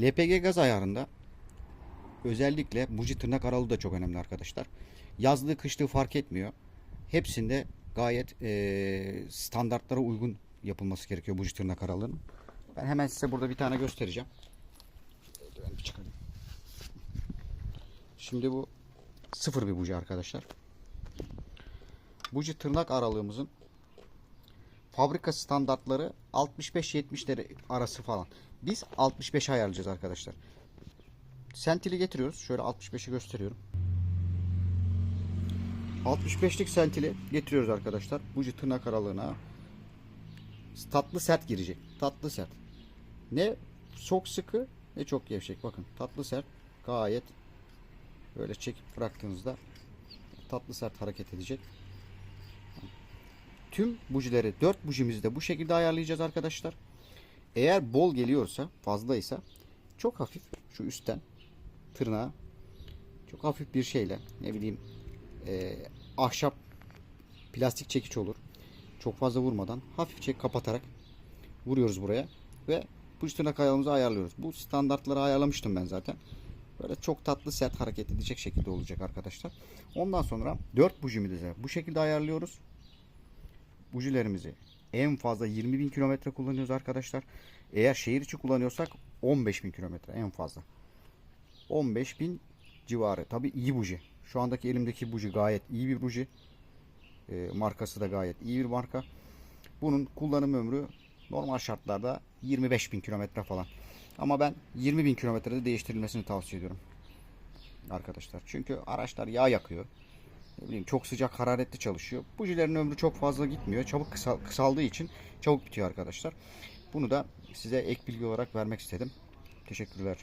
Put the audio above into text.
LPG gaz ayarında özellikle buji tırnak aralığı da çok önemli arkadaşlar. Yazlığı kışlığı fark etmiyor. Hepsinde gayet eee, standartlara uygun yapılması gerekiyor buji tırnak aralığının. Ben hemen size burada bir tane göstereceğim. Şimdi bu sıfır bir buji arkadaşlar. Buji tırnak aralığımızın fabrika standartları 65-70'leri arası falan. Biz 65 ayarlayacağız arkadaşlar. Sentili getiriyoruz. Şöyle 65'i gösteriyorum. 65'lik sentili getiriyoruz arkadaşlar. Buji tırnak aralığına. Tatlı sert girecek. Tatlı sert. Ne çok sıkı ne çok gevşek. Bakın tatlı sert gayet böyle çekip bıraktığınızda tatlı sert hareket edecek. Tüm bujileri 4 bujimizi de bu şekilde ayarlayacağız arkadaşlar. Eğer bol geliyorsa fazlaysa çok hafif şu üstten tırnağa çok hafif bir şeyle ne bileyim e, ahşap plastik çekiç olur. Çok fazla vurmadan hafifçe kapatarak vuruyoruz buraya ve buji tırnak ayarımızı ayarlıyoruz. Bu standartları ayarlamıştım ben zaten. Böyle çok tatlı sert hareket edecek şekilde olacak arkadaşlar. Ondan sonra 4 bujimizi de bu şekilde ayarlıyoruz. Bujilerimizi en fazla 20 bin kilometre kullanıyoruz arkadaşlar. Eğer şehir içi kullanıyorsak 15 bin kilometre en fazla. 15 bin civarı. Tabi iyi buji. Şu andaki elimdeki buji gayet iyi bir buji. E, markası da gayet iyi bir marka. Bunun kullanım ömrü normal şartlarda 25 bin kilometre falan. Ama ben 20 bin kilometrede değiştirilmesini tavsiye ediyorum. Arkadaşlar. Çünkü araçlar yağ yakıyor. Ne bileyim çok sıcak hararetli çalışıyor. Bujilerin ömrü çok fazla gitmiyor. Çabuk kısal- kısaldığı için çabuk bitiyor arkadaşlar. Bunu da size ek bilgi olarak vermek istedim. Teşekkürler.